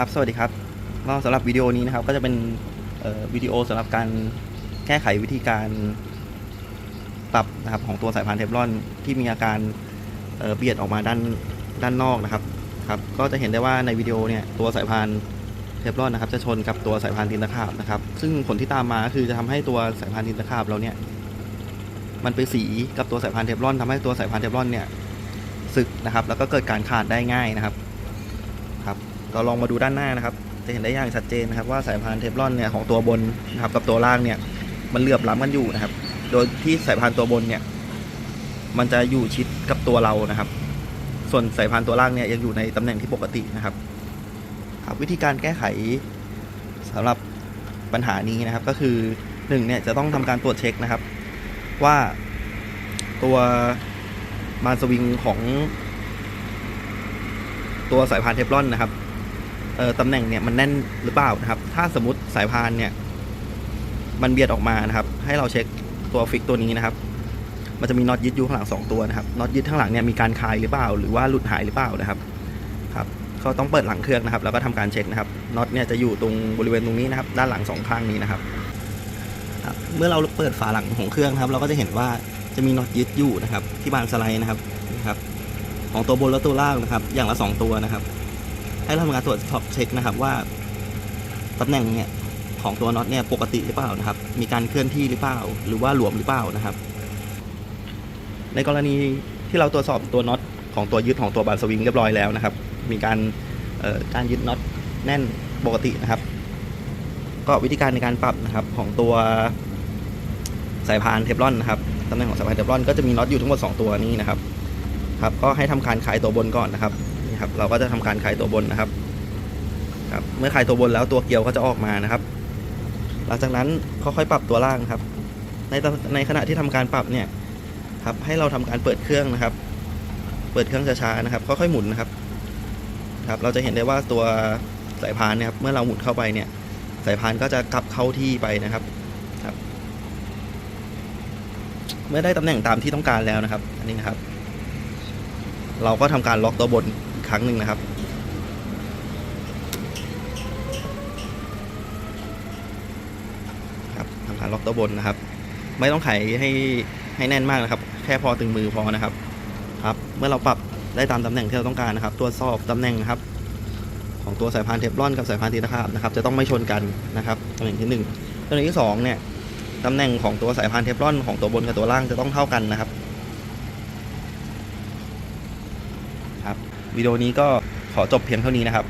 ครับ สวัสดีครับก็สำหรับวิดีโอนี้นะครับ ก็จะเป็นวิดีโอสำหรับการแก้ไขวิธีการปรับนะครับของตัวสายพานเทฟลอนที่มีอาการเเบียดออกมาด้านด้านนอกนะครับครับก็จะเห็นได้ว่าในวิดีโอเนี่ยตัวสายพานเทฟลอนนะครับจะชนกับตัวสายพานทินตะขาบนะครับ ซึ่งผลที่ตามมาก็คือจะทำให้ตัวสายพานทินตะขาบเราเนี่ยมันไปสีกับตัวสายพานเทฟลอนทำให้ตัวสายพานเทฟลอนเนี่ยสึกนะครับ แล้วก็เกิดการขาดได้ง่ายนะครับ เราลองมาดูด้านหน้านะครับ จะเห็นได้อย่างชัดเจนนะครับ ว่าสายพานเทฟลอนเนี่ยของตัวบนนะครับกับตัวล่างเนี่ยมันเหลื่อมล้ำกันอยู่นะครับ โดยที่สายพานตัวบนเนี่ยมันจะอยู่ชิดกับตัวเรานะครับ ส่วนสายพานตัวล่างเนี่ยยังอยู่ในตำแหน่งที่ปกตินะครับครับ วิธีการแก้ไขสำหรับปัญหานี้นะครับ ก็คือหนึ่งเนี่ยจะต้องทำการตรวจเช็คนะครับ ว่าตัวบานสวิงของตัวสายพานเทฟลอนนะครับ ตำแหน่งเนี่ยมันแน่นหรือเปล่านะครับ ถ้าสมมติสายพานเนี่ยมันเบียดออกมานะครับ ให้เราเช็คตัวฟิกตัวนี้นะครับ มันจะมีน็อตยึดอยู่ข้างหลังสองตัวนะครับน็อตยึดข้างหลังเนี่ยมีการคายหรือเปล่า หรือว่าหลุดหายหรือเปล่านะครับครับก็ต้องเปิดหลังเครื่องนะครับ แล้วก็ทำการเช็คนะครับน็อตเนี่ยจะอยู่ตรงบริเวณตรงนี้นะครับ ด้านหลังสองข้างนี้นะครับเมื่อเราเปิดฝาหลังของเครื่องครับเราก็จะเห็นว่าจะมีน็อตยึดอยู่นะครับ ที่บานสไลด์นะครับนะครับ ของตัวบนและตัวล่างนะครับ อย่างละสองตัวนะครับ ให้เราทำการตรวจสอบเช็คนะครับว่าตำแหน่งเนี่ยของตัวน็อตเนี่ยปกติหรือเปล่านะครับ มีการเคลื่อนที่หรือเปล่า หรือว่าหลวมหรือเปล่านะครับ ในกรณีที่เราตรวจสอบตัวน็อตของตัวยึดของตัวบานสวิงเรียบร้อยแล้วนะครับ มีการการยึดน็อตแน่นปกตินะครับ ก็วิธีการในการปรับนะครับของตัวสายพานเทฟลอนนะครับตำแหน่งของสายพานเทฟลอนก็จะมีน็อตอยู่ทั้งหมดสองตัวนี้นะครับครับ ก็ให้ทำการขายตัวบนก่อนนะครับ ครับ เราก็จะทำการขายตัวบนนะครับครับ เมื่อขายตัวบนแล้วตัวเกลียวก็จะออกมานะครับ หลังจากนั้นค่อยๆปรับตัวล่างครับ ในในขณะที่ทำการปรับเนี่ยครับ ให้เราทำการเปิดเครื่องนะครับ เปิดเครื่องช้าๆนะครับ ค่อยๆหมุนนะครับ ครับ เราจะเห็นได้ว่าตัวสายพานเนี่ยครับ เมื่อเราหมุนเข้าไปเนี่ย สายพานก็จะกลับเข้าที่ไปนะครับครับ เมื่อได้ตำแหน่งตามที่ต้องการแล้วนะครับ อันนี้นะครับ เราก็ทำการล็อกตัวบน ครั้งหนึ่งนะครับ ครับทำการล็อกตัวบนนะครับ ไม่ต้องไขให้ให้แน่นมากนะครับ แค่พอตึงมือพอนะครับ ครับ เมื่อเราปรับได้ตามตำแหน่งที่เราต้องการนะครับตรวจสอบตำแหน่งนะครับ ของตัวสายพานเทฟลอนกับสายพานตีตะขาบนะครับ จะต้องไม่ชนกันนะครับตำแหน่งที่หนึ่งตำแหน่งที่สองเนี่ยตำแหน่งของตัวสายพานเทฟลอนของตัวบนกับตัวล่างจะต้องเท่ากันนะครับ วิดีโอนี้ก็ขอจบเพียงเท่านี้นะครับ